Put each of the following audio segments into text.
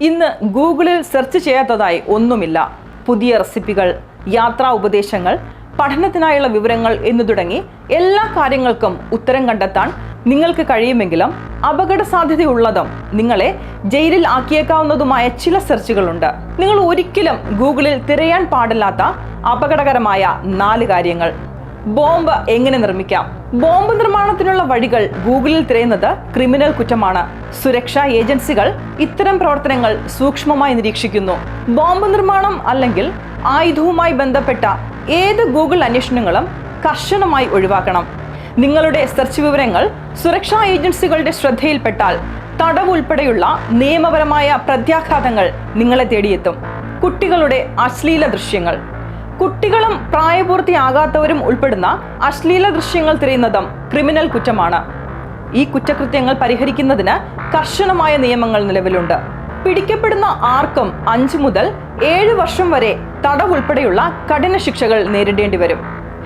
ഇന്ന് ഗൂഗിളിൽ സെർച്ച് ചെയ്യാത്തതായി ഒന്നുമില്ല. പുതിയ റെസിപ്പികൾ യാത്രാ ഉപദേശങ്ങൾ പഠനത്തിനായുള്ള വിവരങ്ങൾ എന്നു തുടങ്ങി എല്ലാ കാര്യങ്ങൾക്കും ഉത്തരം കണ്ടെത്താൻ നിങ്ങൾക്ക് കഴിയുമെങ്കിലും അപകട സാധ്യതയുള്ളതും നിങ്ങളെ ജയിലിൽ ആക്കിയേക്കാവുന്നതുമായ ചില സെർച്ചുകളുണ്ട് നിങ്ങൾ ഒരിക്കലും ഗൂഗിളിൽ തിരയാൻ പാടില്ലാത്ത അപകടകരമായ നാല് കാര്യങ്ങൾ ബോംബ് എങ്ങനെ നിർമ്മിക്കാം? ബോംബ് നിർമ്മാണത്തിനുള്ള വഴികൾ ഗൂഗിളിൽ തിരയുന്നത് ക്രിമിനൽ കുറ്റമാണ്. സുരക്ഷാ ഏജൻസികൾ ഇത്തരം പ്രവർത്തനങ്ങൾ സൂക്ഷ്മമായി നിരീക്ഷിക്കുന്നു. ബോംബ് നിർമ്മാണം അല്ലെങ്കിൽ ആയുധവുമായി ബന്ധപ്പെട്ട ഏത് ഗൂഗിൾ അന്വേഷണങ്ങളും കർശനമായി ഒഴിവാക്കണം. നിങ്ങളുടെ സെർച്ച് വിവരങ്ങൾ സുരക്ഷാ ഏജൻസികളുടെ ശ്രദ്ധയിൽപ്പെട്ടാൽ തടവ് ഉൾപ്പെടെയുള്ള നിയമപരമായ പ്രത്യാഘാതങ്ങൾ നിങ്ങളെ തേടിയെത്തും. കുട്ടികളുടെ അശ്ലീല ദൃശ്യങ്ങൾ കുട്ടികളും പ്രായപൂർത്തിയാകാത്തവരും ഉൾപ്പെടുന്ന അശ്ലീല ദൃശ്യങ്ങൾ തിരയുന്നതും ക്രിമിനൽ കുറ്റമാണ്. ഈ കുറ്റകൃത്യങ്ങൾ പരിഹരിക്കുന്നതിന് കർശനമായ നിയമങ്ങൾ നിലവിലുണ്ട്. പിടിക്കപ്പെടുന്ന ആർക്കും അഞ്ച് മുതൽ ഏഴ് വർഷം വരെ തടവ് ഉൾപ്പെടെയുള്ള കഠിന ശിക്ഷകൾ നേരിടേണ്ടി വരും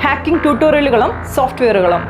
ഹാക്കിംഗ് ട്യൂട്ടോറിയലുകളും സോഫ്റ്റ്വെയറുകളും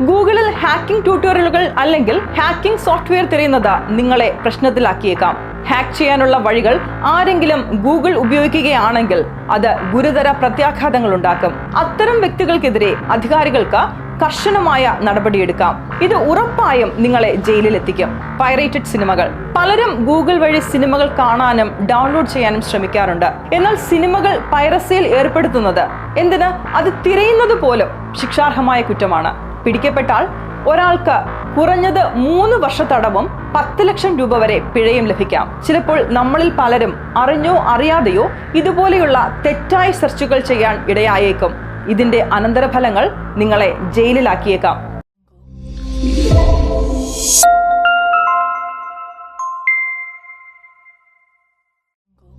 ഗൂഗിളിൽ ഹാക്കിംഗ് ട്യൂട്ടോറിയലുകൾ അല്ലെങ്കിൽ ഹാക്കിംഗ് സോഫ്റ്റ്വെയർ തിരയുന്നത് നിങ്ങളെ പ്രശ്നത്തിലാക്കിയേക്കാം. ഹാക്ക് ചെയ്യാനുള്ള വഴികൾ ആരെങ്കിലും ഗൂഗിൾ ഉപയോഗിക്കുകയാണെങ്കിൽ അത് ഗുരുതര പ്രത്യാഘാതങ്ങൾ ഉണ്ടാക്കും. അത്തരം വ്യക്തികൾക്കെതിരെ അധികാരികൾക്ക് കർശനമായ നടപടിയെടുക്കാം. ഇത് ഉറപ്പായും നിങ്ങളെ ജയിലിലെത്തിക്കും. പൈറേറ്റഡ് സിനിമകൾ. പലരും ഗൂഗിൾ വഴി സിനിമകൾ കാണാനും ഡൗൺലോഡ് ചെയ്യാനും ശ്രമിക്കാറുണ്ട്. എന്നാൽ സിനിമകൾ പൈറസിയിൽ ഏർപ്പെടുത്തുന്നത് എന്തിന്? അത് തിരയുന്നത് പോലും ശിക്ഷാർഹമായ കുറ്റമാണ്. പിടിക്കപ്പെട്ടാൽ ഒരാൾക്ക് കുറഞ്ഞത് മൂന്ന് വർഷ തടവും പത്ത് ലക്ഷം രൂപ വരെ പിഴയും ലഭിക്കാം. ചിലപ്പോൾ നമ്മളിൽ പലരും അറിഞ്ഞോ അറിയാതെയോ ഇതുപോലെയുള്ള തെറ്റായ സെർച്ചുകൾ ചെയ്യാൻ ഇടയായേക്കും. ഇതിന്റെ അനന്തരഫലങ്ങൾ നിങ്ങളെ ജയിലിലാക്കിയേക്കാം.